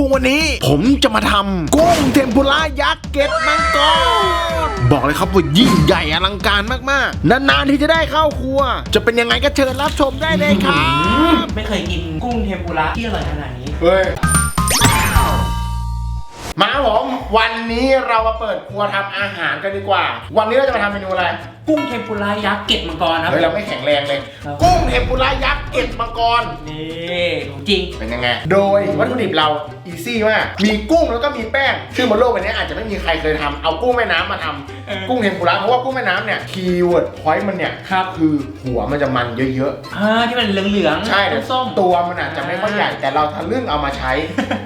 พุงวันนี้ ผมจะมาทำกุ้งเทมปุระยักษ์เกล็ดมังกรบอกเลยครับว่ายิ่งใหญ่อลังการมากๆ นานๆที่จะได้เข้าครัว จะเป็นยังไงก็เชิญรับชมได้เลยครับ ไม่เคยกินกุ้งเทมปุระที่อร่อยขนาดนี้เฮ้ย มาครับผมวันนี้เรามาเปิดครัวทำอาหารกันดีกว่า วันนี้เราจะมาทำเมนูอะไร กุ้งเทมปุระยักษ์เกล็ดมังกรครับ เฮ้ยเราไม่แข็งแรงเลย ครับ กุ้งเทมปุระยักษ์เกล็ดมังกร นี่ของจริง เป็นยังไง โดยวัตถุดิบเราอีซี่มาก มีกุ้งแล้วก็มีแป้ง ซึ่งบนโลกใบนี้อาจจะไม่มีใครเคยทำเอากุ้งแม่น้ำมาทำเออกุ้งเทมปุระเพราะว่ากุ้งแม่น้ำเนี่ยคีย์เวิร์ดพอยต์มันเนี่ยครับคือหัวมันจะมันเยอะอ่าที่มันเหลืองๆๆ ใช่แต่ส้มตัวมันอาจจะไม่ค่อยใหญ่แต่เราทะลึ่งเอามาใช้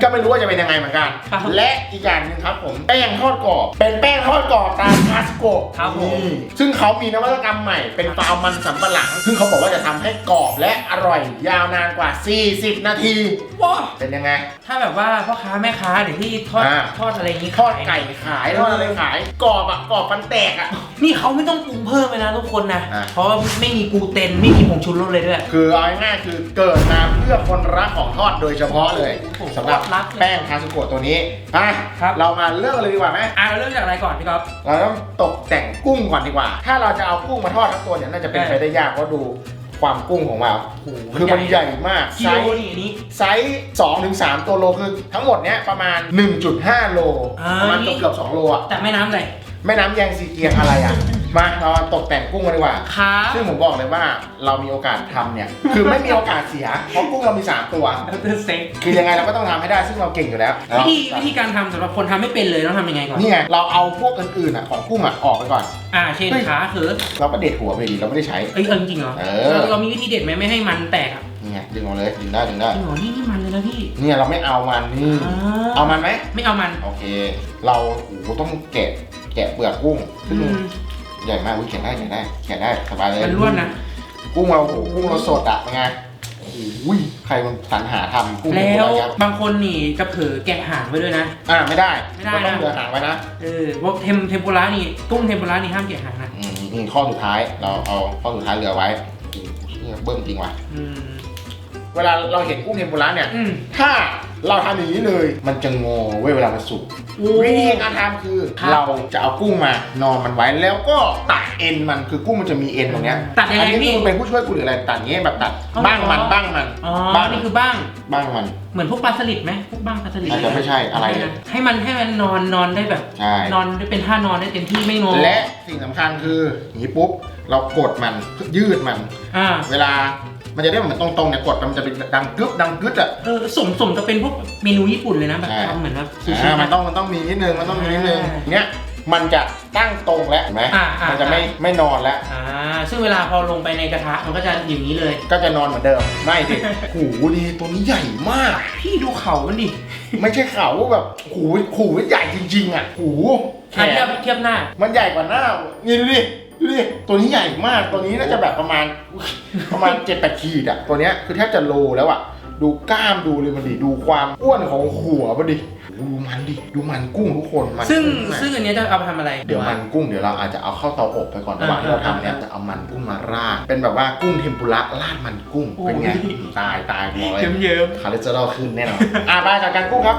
ก็ไม่รู้ว่าจะเป็นยังไงเหมือนกัน ครับ และอีกอย่างหนึ่งครับผมแป้งทอดกรอบเป็นแป้งทอดกรอบตามคาสโกะครับผมนี่ซึ่งเขามีนวัตกรรมใหม่เป็นฟาวมันสำปะหลัง ซึ่งเขาบอกว่าจะทำให้กรอบและอร่อยยาวนานกว่า 40 นาที ว้าเป็นยังไง ถ้าแบบว่าพ่อค้าแม่ค้าเดี๋ยวที่ทอดอ่า ทอดอะไรอย่างงี้ทอดไก่ขายทอดอะไรขายกรอบอะกรอบฟันแตกอะ นี่เขาไม่ต้องปรุงเพิ่มเลยนะทุกคนนะ อ่าเพราะว่าไม่มีกลูเตนไม่มีผงชูรสเลยด้วย คือเอาง่ายๆคือเกิดมาเพื่อคนรักของทอดโดยเฉพาะเลยโอ้โหสำหรับรักเลยแป้งคาสุโกะตัวนี้อะครับ เรามาเลือกเลยดีกว่าไหมอ่าเราเริ่มจากอะไรก่อนพี่ก๊อฟ เราต้องตกแต่งกุ้งก่อนดีกว่า ถ้าเราจะเอากุ้งมาทอดทั้งตัวเนี่ยน่าจะเป็นเออไปได้ยากเพราะดูความกุ้งของเราโอ้โหคือมันใหญ่มากกิไซโลส์นี่อันนี้ ไซส์2ถึง3ตัวโลคือทั้งหมดเนี้ยประมาณ 1.5 โลอ่า ประมาณเกือบเกือบๆ2โลอะจากแม่น้ำเลย แม่น้ำแยงซีเกียงอะไรอะมาเรามาตกแต่งกุ้งกันดีกว่า ครับ ซึ่งผมบอกเลยว่าเรามีโอกาสทำเนี่ย คือไม่มีโอกาสเสีย เพราะกุ้งเรามี 3 ตัว ดรเซ็งคือยังไงเราก็ต้องทำให้ได้ซึ่งเราเก่งอยู่แล้ววิธีวิธีการทำสำหรับคนทำไม่เป็นเลยต้องทำยังไงก่อน นี่ไงเราเอาพวกอื่นๆอะของกุ้งอะออกไปก่อน อ่า เช่นเฮ้ย ขาคือเราก็เด็ดหัวไปดีเราไม่ได้ใช้ เอ้ยเอาจริงๆเหรอเออเราเรามีวิธีเด็ดไหมไม่ให้มันแตกอะนี่ไงดึงออกเลยดึงได้ดึงได้ จริงเหรอนี่นี่มันเลยนะพี่เนี่ยเราไม่เอามันนี่ อ่เอามันไหม ไม่เอามัน โอเค เราโอ้โหต้องแกะ แกะเปลือกกุ้งซึ่งอืมใหญ่มากอุ้ยแกะได้แกะได้แกะได้สบายเลยมันร่วนนะ กุ้งเราโอ้โหกุ้งเราสดอะเป็นไงโอ้ยใครมันสรรหาทำกุ้งแล้วเป็นอะไรครับบางคนนี่กระเผลอแกะหางไว้ด้วยนะ อ่าไม่ได้ไม่ได้เราต้องนะเหลือหางไว้นะเออพวกเทมเทมปุระนี่กุ้งเทมปุระนี่ห้ามแกะหางนะอืมนี่ข้อสุดท้ายเราเอาข้อสุดท้ายเหลือไว้โอ้โหเนี่ยเบิ่มจริงว่ะ อืมเวลาเราเห็นกุ้งเทมปุระเนี่ย อืมถ้า เราทำอย่างนี้เลย มันจะงอเว้ยเวลามันสุกโอ้วิธีการทำคือครับ เราจะเอากุ้งมานอนมันไว้แล้วก็ตัดเอ็นมันคือกุ้งมันจะมีเอ็นตรงเนี้ยตัดยังไงอันนี้พี่ คือเป็นผู้ช่วยกูหรืออะไรตัดเงี้ยแบบตัดอ๋อบ้างมันบ้างมันอ๋อ บ้างนี่คือบ้าง บ้างมัน เหมือนพวกปลาสลิดไหมพวกบ้างปลาสลิดอาจจะไม่ใช่อะไรเลยให้มันให้มันนอนนอนได้แบบ ใช่ นอนได้เป็นท่านอนได้เต็มที่ไม่งอและสิ่งสำคัญคืออย่างนี้ปุ๊บ เรากดมันยืดมัน อ่าเวลามันจะได้เหมือนตรงๆเนี่ยกดมันจะเป็นดังกึ๊บดังกึ๊ดอะเออสมสมจะเป็นพวกเมนูญี่ปุ่นเลยนะแบบใช่ทำเหมือนแบบซูชิอ่ามันต้องมันต้องมีนิดนึงมันต้องมีนิดนึงอ่าเนี้ยมันจะตั้งตรงแล้วเห็นไหมอ่าอ่ามัมันจะไม่ไม่นอนแล้ว อ่าซึ่งเวลาพอลงไปในกระทะมันก็จะอย่างนี้เลย ก็จะนอนเหมือนเดิมไม่ดิหูดีตัวนี้ใหญ่มาก พี่ดูเขามันดิไม่ใช่เขาแบบหูหูใหญ่จริงๆอะหูแขอะเทียบนเทียบหน้า มันใหญ่กว่าหน้านี่ดูดิ ดูดิตัวนี้ใหญ่มาก ตัวนี้น่าจะแบบประมาณ ประมาณเจ็ดแปดขีดอะตัวเนี้ยคือแทบจะโลแล้วอะดูกล้ามดูเลยมันดิดูความอ้วนของหัวมันดิดูมันดิดูมันกุ้งทุกคนมันซึ่งกุ้อะซึ่งอันเนี้ยจะเอาไปทำอะไร เดี๋ยวมันกุ้งเดี๋ยวเราอาจจะเอาเข้าเตาอบไปก่อนระหว่างที่เราทำเนี่ยจะเอามันกุ้งมาราดเป็นแบบว่ากุ้งเทมปุระราดมันกุ้งเป็นไงตายตายบอกเลยเยิ้มเยิ้มคาเลสเตอรอลขึ้นแน่นอนอะไปจัดการกุ้งครับ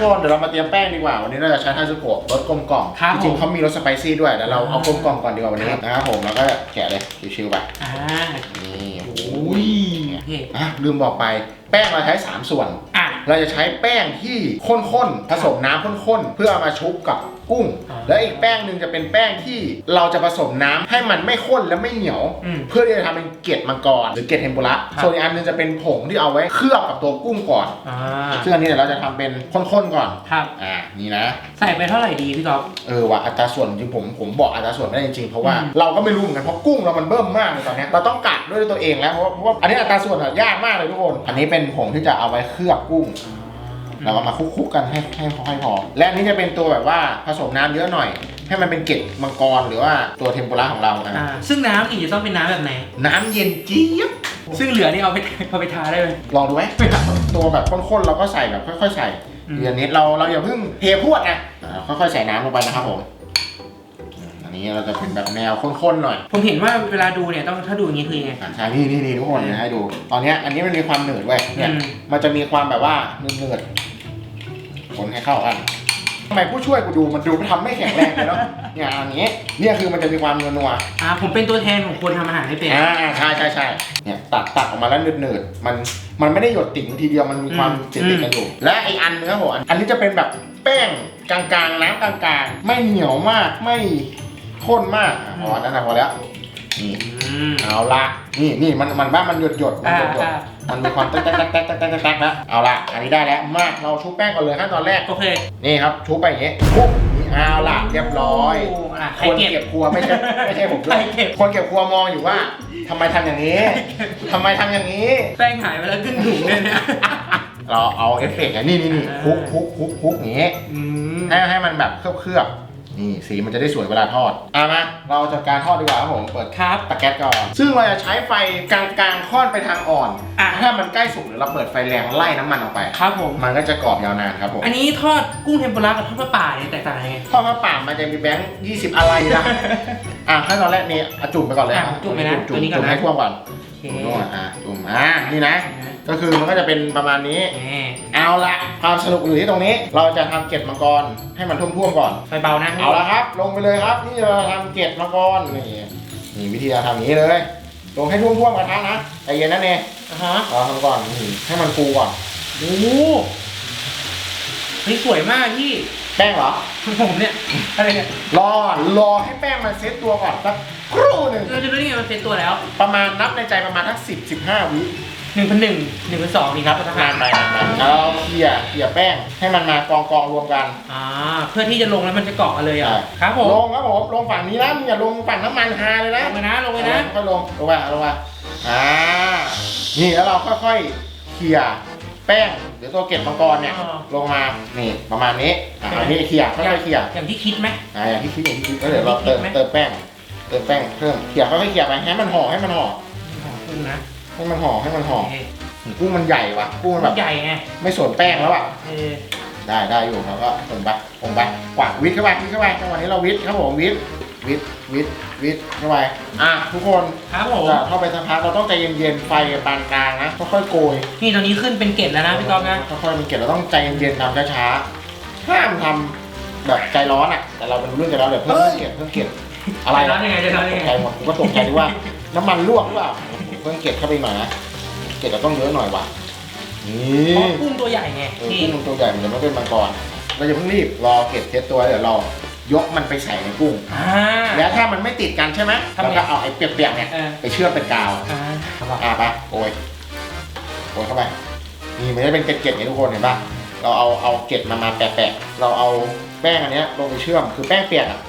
ทุกคนเดี๋ยวเรามาเตรียมแป้งดีกว่า วันนี้เราจะใช้ทาซุโกะรสกลมกล่อมครับจริงผมๆเขามีรสสไปซี่ด้วยแต่เราเอากลมกล่อมก่อนดีกว่าวันนี้ครับนะครับผมแล้วก็แกะเลยชิวๆไปอ่านี่โอ้โอ้ยยโอเคอะลืมบอกไปแป้งเราใช้ 3 ส่วนอะเราจะใช้แป้งที่ข้นๆ ผสมน้ำข้นๆ เพื่อเอามาชุบกับ กุ้ง อ่าและอีกแป้งหนึ่งจะเป็นแป้งที่เราจะผสมน้ำให้มันไม่ข้นและไม่เหนียว อืมเพื่อที่จะทำเป็นเกล็ดมังกรหรือเกล็ดเทมปุระครับ ส่วนอีกอันหนึงจะเป็นผงที่เอาไว้เคลือบกับตัวกุ้งก่อน อ่าซึ่งอันนี้เดี๋ยวเราจะทำเป็นข้นๆก่อน ครับ อ่า นี่นะ ใส่ไปเท่าไหร่ดีพี่ก๊อฟ เออว่ะอัตราส่วนจริงๆผมผมบอกอัตราส่วนไม่ได้จริงๆเพราะว่าอืม เราก็ไม่รู้เหมือนกันเพราะกุ้งเรามันเบิ่มมากเลยตอนเนี้ยเราต้องกะด้วยตัวเองแล้วเพราะว่าเพราะว่าอันนี้อัตราส่วนอะยากมากเลยทุกคน อันนี้เป็นผงที่จะเอาไว้เคลือบกุ้ง เราก็มาคลุกๆกันให้ให้พอให้พอ และอันนี้จะเป็นตัวแบบว่าผสมน้ำเยอะหน่อย ให้มันเป็นเกล็ดมังกรหรือว่าตัวเทมปุระของเราอะอ่าซึ่งน้ำนี่จะต้องเป็นน้ำแบบไหน น้ำเย็นเจี๊ยบ ซึ่งเหลือนี่เอาไปเอาไปทาได้ไหมลองดูไหมตัวแบบข้นๆเราก็ใส่แบบค่อยๆใส่อืมทีละนิดเราเราอย่าเพิ่งเทพรวดนะอ่าค่อยๆใส่น้ำลงไปนะครับผมอืมอั นนี้นี้เราจะเป็นแบบแนวข้นๆหน่อยผมเห็นว่าเวลาดูเนี่ยต้องถ้าดูอย่างนี้คือยังไง อ่าใช่นี่นี่นี่ทุกคนเดี๋ยวให้ดู ตอนเนี้ยอันนี้มันมีความหนืดเว้ยเนี่ยอืม มันจะมีความแบบว่าหนืดๆคนให้เข้ากันทำไมผู้ช่วยกูดูมันดูทำไม่แข็งแรงเลยเนาะเนี่ยอันนี้เนี่ยคือมันจะมีความนัวๆ อ่าผมเป็นตัวแทนของคนทำอาหารไม่เป็น อ่าใช่ใช่ใช่เนี่ยตัดตัดออกมาแล้วหนืดๆมันมันไม่ได้หยดติ่งทีเดียวมันมีความอืม ติดติดกันอยู่และไออันเนื้อหัวอันนี้จะเป็นแบบแป้งกลางๆน้ำกลางๆ ไม่เหนียวมากไม่ ข้นมากอะพอนั่นนะพอแล้วนี่อืมเอาละนี่นี่มันมันบ้ามันหยดหยดมันหยดหยดอ่ามันมีความแต๊กแต๊กแต๊กแต๊กแต๊กแต๊กแต๊กแล้วเอาละอันนี้ได้แล้วมาเราชุบแป้งก่อนเลยขั้นตอนแรกโอเคนี่ครับชุบไปอย่างงี้ปุ๊บนี่เอาละเรียบร้อยโอะใคครนเก็บเก็บครัวไม่ใช่ไม่ใช่ผมด้วยใครเก็บคนเก็บครัวมองอยู่ว่าทำไมทำอย่างนี้ทำไมทำอย่างนี้ แป้งหายไปแล้วครึ่งถุงเลยเนี่ยเราเอาเอฟเฟกต์อะนี่นี่นี่อ่าคลุกคลุกคลุกคลุกอย่างงี้อืมให้ให้มันแบบเคลือบเคลือบ นี่สีมันจะได้สวยเวลาทอดอะมาเราจัดการทอดดีกว่าครับผมเปิดครับตะแก๊สก่อน ซึ่งเราจะใช้ไฟกลางๆค่อนไปทางอ่อนอะ ถ้ามันใกล้สุกหรือเราเปิดไฟแรงไล่น้ำมันออกไป ครับผม มันก็จะกรอบยาวนานครับผมอันนี้ทอดกุ้งเทมปุระกับทอดปลาป่าเนี่ยแตกต่างยังไง ทอดผ้าป่ามันจะมีแบงค์20 อะไรนะ อะขั้นตอนแรกนี่อะจุ่มไปก่อนเลยอะจุ่มไปนะจุ่ตัวมนี้ก่อนจุ่มนะ ให้ท่วมก่อนโอเคจุ่มก่อนอะจุ่มอะนี่นะ ก็คือมันก็จะเป็นประมาณนี้แหมเอาละความสนุกอยู่ที่ตรงนี้ เราจะทำเกล็ดมังกรให้มันท่วมๆก่อน ไฟเบานะเอาละครับ ลงไปเลยครับ นี่เราทำเกล็ดมังกรนี่นี่วิธีการทำอย่างนี้เลย ลงให้ท่วมๆกระทะนะใจเย็นนะเนยอะฮะเราทำก่อนนี่ให้มันฟูก่อน โอ้โหเฮ้ยสวยมากพี่แป้งเหรอ ผมเนี่ยอะไรเนี่ยรอรอให้แป้งมันเซ็ตตัวก่อนสักครู่หนึ่งเราจะรู้ได้ไงมันเป็นตัวแล้ว ประมาณนับในใจประมาณทั้งสิบสิบห้าวิ หนึ่งพันหนึ่งหนึ่งพันสองนี่ครับประธานานไปนานไปแล้วเราเขี่ยเขี่ยแป้งให้มันมากองกองรวมกันอ่าเพื่อที่จะลงแล้วมันจะเกาะกันเลยอะใช่ครับผมลงครับผมลงฝั่งนี้นะมึงอย่าลงฝั่งน้ำมันฮาเลยนะลงไปนะลงไปนะค่อยลงลงไปลงไปอ่านี่แล้วเราค่อยๆเขี่ยแป้งหรือตัวเกล็ดมังกรเนี่ยอ่าลงมานี่ประมาณนี้อ่าอันนี้เขี่ยค่อยๆเขี่ย อย่างที่คิดไหม อ่าอย่างที่คิดอย่างที่คิดแล้วเดี๋ยวเราเติมคิดไหมเติมแป้งเติมแป้งเพิ่มเขี่ยค่อยๆเขี่ยไปให้มันห่อให้มันห่อของกุ้งนะ ให้มันห่อให้มันห่อโอเคกุ้งมันใหญ่ว่ะกุ้งมันมัแบนบใหญ่ไงไม่สนแป้งแล้วอะเออได้ได้อยู่เราก็ลงไปลงไปกวาดวิทเข้าไปวิทเข้าไปจังหวะนี้เราวิทครับผมวิทวิทวิทวิทเข้าไปอะทุกคนครับผมจะเข้าไปสักพักเราต้องใจเย็นๆไฟปานกลางนะค่อยๆโกยนี่ตอนนี้ขึ้นเป็นเกล็ดแล้วนะพี่ก๊อฟนะค่อยๆมันเก็บเราต้องใจเย็นๆทำช้าๆห้ามทำแบบใจร้อนอะ แต่เราเป็นเรื่องใจร้อนเดี๋ยวเพิ่มเก็บเพิ่มเก็บอะไรใจร้อนยังไงใจร้อนตยังกไงใจหมดผมก็ตกใจดีว่าน้ำมันลวกหรือเปล่า เพิ่มเก็บเข้าไปหน่อยนะเก็บเราต้องเยอะหน่อยว่ะนี่เพราะกุ้งตัวใหญ่ไงเออนี่กุ้งมันตัวใหญ่มันจะไม่เป็นมังกรเราจะเพิ่งรีบรอเก็บเทสตัวเดี๋ยวเรายกมันไปใส่ในกุ้ง อ่า แล้วถ้ามันไม่ติดกันใช่ไหมทำไงเราก็เอาไอ้เปียกๆเนี่ยเออ ไปเชื่อมเป็นกาวอ่าอะไปโอยโอยเข้าไปนี่มันจะเป็นเกล็ดๆอย่างนี้ทุกคนเห็นปะเราเอาเอาเกล็ดมามาแปะๆเราเอาแป้งอันเนี้ยลงไปเชื่อมคือแป้งเปียกอะ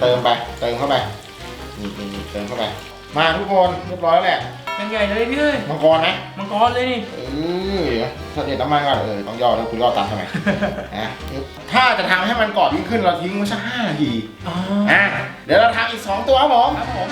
เติมไปเติมเข้าไปนี่นี่นี่เติมเข้าไป มาทุกคนเรียบร้อยแล้วแหละเป็นใหญ่เลยพี่เอ้ยมังกรนะมังกรเลยนี่เออถ้าเด็ดน้ำมันก่อนเออต้องย่อแล้วคุณย่อตามทำไมนะถ้าจะทำให้มันกรอบยิ่งขึ้นเราทิ้งไว้สักห้านาทีอ๋ออะเดี๋ยวเราทำอีกสองตัวครับผมครับผม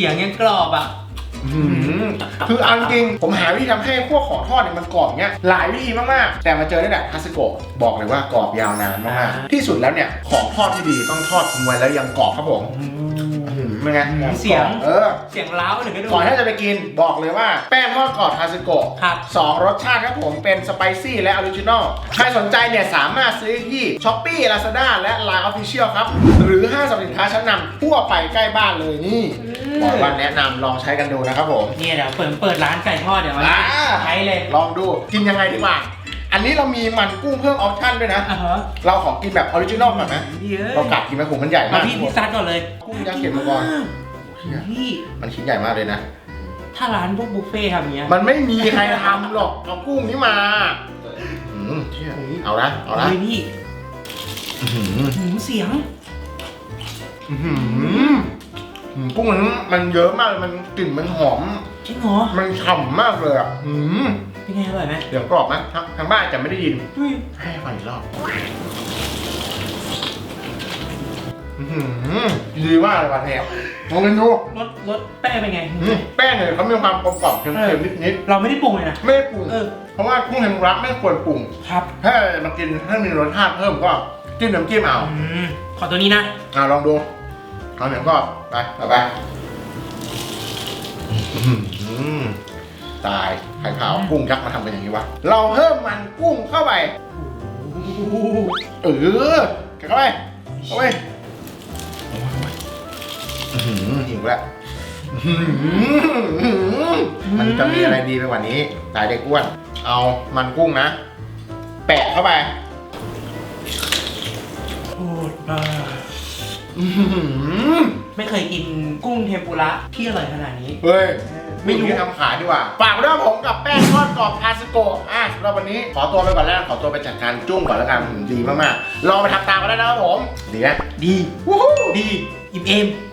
สียงยังกรอบอะ อื้ออคือเอาจริงผมหาวิธีทำให้พวกของทอดเนี่ยมันกรอบเนี้ยหลายวิธีมากๆ แต่มาเจอได้แหละทัสโกะบอกเลยว่ากรอบยาวนานมากๆที่สุดแล้วเนี่ยของทอดที่ดีต้องทอดทิ้งไว้แล้วยังกรอบครับผม อื้อหือ เป็นไงเสียง เออ เสียงเล้าหนึ่งก็ดู ก่อนที่จะไปกินบอกเลยว่า แป้งทอดกรอบทาสโกะครับสองรสชาติครับผมเป็นสไปซี่และออริจินอลใครสนใจเนี่ยสามารถซื้อที่ s h อ p e e Lazada และ Line Official ครับ หรือห้างสรรพสินค้าชั้นนำทั่วไปใกล้บ้านเลยนี่บอกว่าแนะนำลองใช้กันดูนะครับผม เนี่ยเดี๋ยวเปิดเปิดร้านไก่ทอดเดี๋ยวมาอ่า ใช้เลย ลองดูกินยังไงดีกว่า อันนี้เรามีมันกุ้งเพิ่มออปชั่นด้วยนะ อ่าฮะเราขอกินแบบออริจินอลก่อนนะพี่เอ้ยเรากัดกินไหมผมมันใหญ่มามาก พี่พี่ซัดก่อนเลยกุ้งยักษ์เก็บมาก่อนพี่ มันชิ้นใหญ่มากเลยนะ ถ้าร้านพวกบุฟเฟ่ต์ทำอย่างเงี้ย มันไม่มีใครทำหรอกเอากุ้งนี้มาอืมเชี่ยเอาละเอาละเฮ้ยพี่อื้อหือหืมเสียง อื้อหืออืมกุ้งมันมันเยอะมากเลยมันกลิ่นมันหอม จริงเหรอ มันฉ่ำมากเลยอะอืม เป็นไงอร่อยไหมเดี๋ยวกรอบนะทางทางบ้านจะไม่ได้ยินเฮ้ยให้ฟังอีกรอบอื้อหือดีมากเลยวันแทบลองกันดูรสรสแป้งเป็นไง อืมแป้งเนี่ยเขามีความกลมกล่อมเค็มๆนิดเราไม่ได้ปรุงเลยนะ ๆไม่ได้ปรุงเออ เพราะว่ากุ้งเทมปุระไม่ควรปรุง ครับถ้ามากินถ้ามีรสชาติเพิ่มก็จิ้มน้ำจิ้มเอา อืมขอตัวนี้นะ อ่าลองดูเอาเหนียวก็ไปต่อไปอื้อหือ ตายไข่เผากุ้งยักษ์มาทำเป็นอย่างนี้วะ เราเพิ่มมันกุ้งเข้าไป เออเข้าไปเข้าไปโอ้ยโอ้ยอื้อหือหิวแล้วอื้อหือมันจะมีอะไรดีไปกว่านี้ตายเด็กอ้วน เอามันกุ้งนะ แปะเข้าไปโอ้ยบ้าอื้อหือไม่เคยกินกุ้งเทมปุระที่อร่อยขนาดนี้ เฮ้ยไม่ ไม่รู้รู้ทำขายดีกว่าฝากไว้ด้วยผมกับแป้งทอดกรอบทาสโกะอะสำหรับวันนี้ขอตัวไปก่อนแล้วขอตัวไปจัดการจุ้งก่อนแล้วกันดีมากๆลองไปทำตามกันได้นะครับผมดีนะดีวู้ฮู้ดีอิ่มเอม